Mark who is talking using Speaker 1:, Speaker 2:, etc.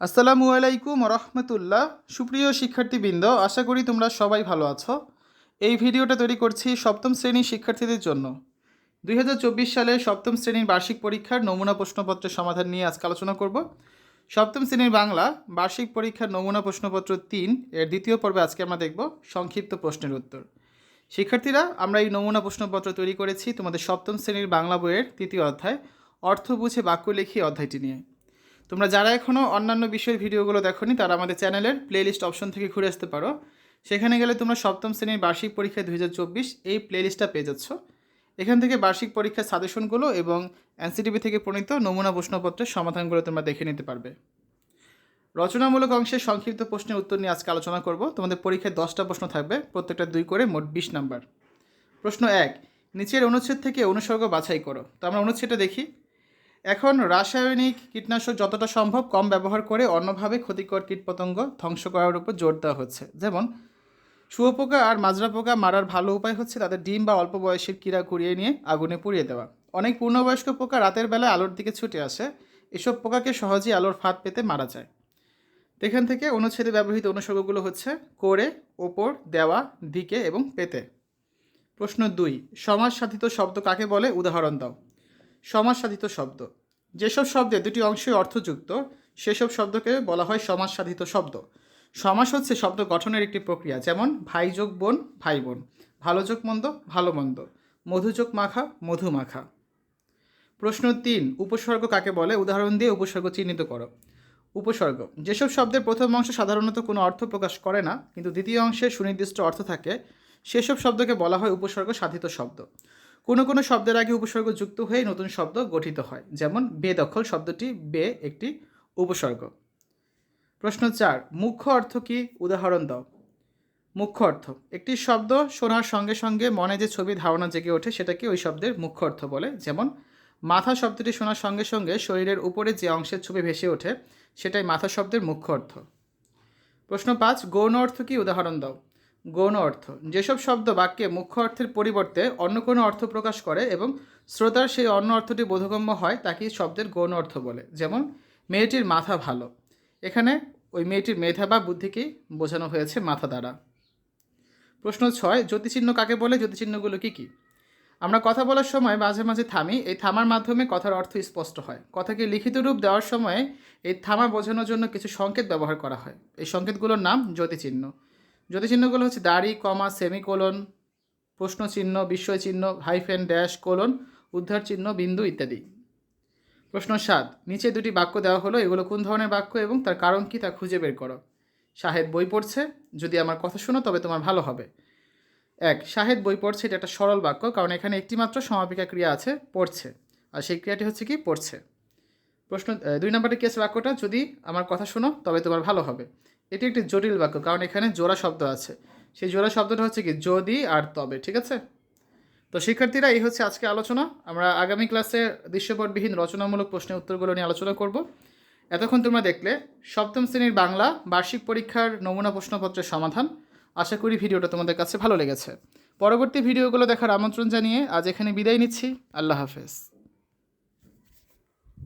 Speaker 1: আসসালামু আলাইকুম রহমতুল্লাহ সুপ্রিয় শিক্ষার্থীবৃন্দ, আশা করি তোমরা সবাই ভালো আছো। এই ভিডিওটা তৈরি করছি সপ্তম শ্রেণির শিক্ষার্থীদের জন্য। দু হাজার চব্বিশ সালে সপ্তম শ্রেণির বার্ষিক পরীক্ষার নমুনা প্রশ্নপত্রের সমাধান নিয়ে আজকে আলোচনা করব। সপ্তম শ্রেণির বাংলা বার্ষিক পরীক্ষার নমুনা প্রশ্নপত্র তিন এর দ্বিতীয় পর্বে আজকে আমরা দেখব সংক্ষিপ্ত প্রশ্নের উত্তর। শিক্ষার্থীরা, আমরা এই নমুনা প্রশ্নপত্র তৈরি করেছি তোমাদের সপ্তম শ্রেণির বাংলা বইয়ের তৃতীয় অধ্যায়, অর্থ বুঝে বাক্য লেখি অধ্যায়টি নিয়ে। তোমরা যারা এখনও অন্যান্য বিষয়ের ভিডিওগুলো দেখোনি, তারা আমাদের চ্যানেলের প্লেলিস্ট অপশন থেকে ঘুরে আসতে পারো। সেখানে গেলে তোমরা সপ্তম শ্রেণির বার্ষিক পরীক্ষা দুই হাজার চব্বিশ এই প্লেলিস্টটা পেয়ে যাচ্ছ। এখান থেকে বার্ষিক পরীক্ষার সাজেশনগুলো এবং এনসিটিভি থেকে প্রণীত নমুনা প্রশ্নপত্রের সমাধানগুলো তোমরা দেখে নিতে পারবে। রচনামূলক অংশের সংক্ষিপ্ত প্রশ্নের উত্তর নিয়ে আজকে আলোচনা করব। তোমাদের পরীক্ষায় দশটা প্রশ্ন থাকবে, প্রত্যেকটা দুই করে মোট বিশ নাম্বার। প্রশ্ন এক, নিচের অনুচ্ছেদ থেকে অনুসর্গ বাছাই করো। তো আমরা অনুচ্ছেদটা দেখি। এখন রাসায়নিক কীটনাশক যতটা সম্ভব কম ব্যবহার করে অন্যভাবে ক্ষতিকর কীটপতঙ্গ ধ্বংস করার উপর জোর দেওয়া হচ্ছে। যেমন শুয়োপোকা আর মাজরা পোকা মারার ভালো উপায় হচ্ছে তাদের ডিম বা অল্প বয়সের কীড়া কুড়িয়ে নিয়ে আগুনে পুড়িয়ে দেওয়া। অনেক পূর্ণবয়স্ক পোকা রাতের বেলায় আলোর দিকে ছুটে আসে। এসব পোকাকে সহজেই আলোর ফাঁদ পেতে মারা যায়। এখান থেকে অনুচ্ছেদে ব্যবহৃত অনুসর্গগুলো হচ্ছে করে ওপর, দেওয়া, দিকে এবং পেতে। প্রশ্ন দুই সমাজ সাধিত শব্দ কাকে বলে? উদাহরণ দাও। সমাজ সাধিত শব্দ। যেসব শব্দে দুটি অংশই অর্থযুক্ত সেসব শব্দকে বলা হয় সমাজ সাধিত শব্দ। সমাস হচ্ছে শব্দ গঠনের একটি প্রক্রিয়া, যেমন ভাই যোগ বোন, ভাই বোন। ভালো যোগ মন্দ, ভালো মন্দ। মধু যোগ মাখা, মধু মাখা। প্রশ্ন তিন, উপসর্গ কাকে বলে? উদাহরণ দিয়ে উপসর্গ চিহ্নিত করো। উপসর্গ, যেসব শব্দের প্রথম অংশ সাধারণত কোনো অর্থ প্রকাশ করে না, কিন্তু দ্বিতীয় অংশে সুনির্দিষ্ট অর্থ থাকে, সেসব শব্দকে বলা হয় উপসর্গ সাধিত শব্দ। কোনো কোনো শব্দের আগে উপসর্গ যুক্ত হয়ে নতুন শব্দ গঠিত হয়। যেমন বেদখল শব্দটি বে একটি উপসর্গ। প্রশ্ন চার, মুখ্য অর্থ কি? উদাহরণ দাও। মুখ্য অর্থ, একটি শব্দ শোনার সঙ্গে সঙ্গে মনে যে ছবি, ধারণা জেগে ওঠে সেটাকে ওই শব্দের মুখ্য অর্থ বলে। যেমন, মাথা শব্দটি শোনার সঙ্গে সঙ্গে শরীরের উপরে যে অংশের ছবি ভেসে ওঠে সেটাই মাথা শব্দের মুখ্য অর্থ। প্রশ্ন পাঁচ, গৌণ অর্থ কি? উদাহরণ দাও। গৌণ অর্থ। যেসব শব্দ বাক্যে মুখ্য অর্থের পরিবর্তে অন্য কোনো অর্থ প্রকাশ করে এবং শ্রোতার সেই অন্য অর্থটি বোধগম্য হয়, তাকে শব্দের গৌণ অর্থ বলে। যেমন, মেয়েটির মাথা ভালো। এখানে ওই মেয়েটির মেধা বা বুদ্ধিকেই বোঝানো হয়েছে মাথা দ্বারা। প্রশ্ন ছয়, জ্যোতিচিহ্ন কাকে বলে? জ্যোতিচিহ্নগুলো কী কী? আমরা কথা বলার সময় মাঝে মাঝে থামি, এই থামার মাধ্যমে কথার অর্থ স্পষ্ট হয়। কথাকে লিখিত রূপ দেওয়ার সময় এই থামা বোঝানোর জন্য কিছু সংকেত ব্যবহার করা হয়। এই সংকেতগুলোর নাম জ্যোতিচিহ্ন। জ্যোতিচিহ্নগুলো হচ্ছে দাড়ি, কমা, সেমিকোলন, প্রশ্নচিহ্ন, বিস্ময়চিহ্ন, হাইফেন, ড্যাশ, কোলন উদ্ধার চিহ্ন বিন্দু ইত্যাদি। প্রশ্ন সাত, নিচে দুটি বাক্য দেওয়া হলো, এগুলো কোন ধরনের বাক্য এবং তার কারণ কি তা খুঁজে বের করো। শাহেদ বই পড়ছে, যদি আমার কথা শোনো, তবে তোমার ভালো হবে। এক, শাহেদ বই পড়ছে, এটা একটা সরল বাক্য, কারণ এখানে একটিমাত্র সমাপিকা ক্রিয়া আছে, পড়ছে। আর সেই ক্রিয়াটি হচ্ছে কি, পড়ছে। প্রশ্ন দুই নম্বরের কেস বাক্যটা? যদি আমার কথা শোনো, তবে তোমার ভালো হবে। এটি একটি জটিল বাক্য, কারণ এখানে জোড়া শব্দ আছে। সেই জোড়া শব্দটা হচ্ছে কি, যদি আর তবে, ঠিক আছে? তো শিক্ষার্থীরা, এই হচ্ছে আজকে আলোচনা। আমরা আগামী ক্লাসে দৃশ্যপটবিহীন রচনামূলক প্রশ্নের উত্তরগুলো নিয়ে আলোচনা করব। এতক্ষণ তোমরা দেখলে সপ্তম শ্রেণির বাংলা বার্ষিক পরীক্ষার নমুনা প্রশ্নপত্রের সমাধান। আশা করি ভিডিওটা তোমাদের কাছে ভালো লেগেছে। পরবর্তী ভিডিওগুলো দেখার আমন্ত্রণ জানিয়ে আজ এখানে বিদায় নিচ্ছি। আল্লাহ হাফেজ।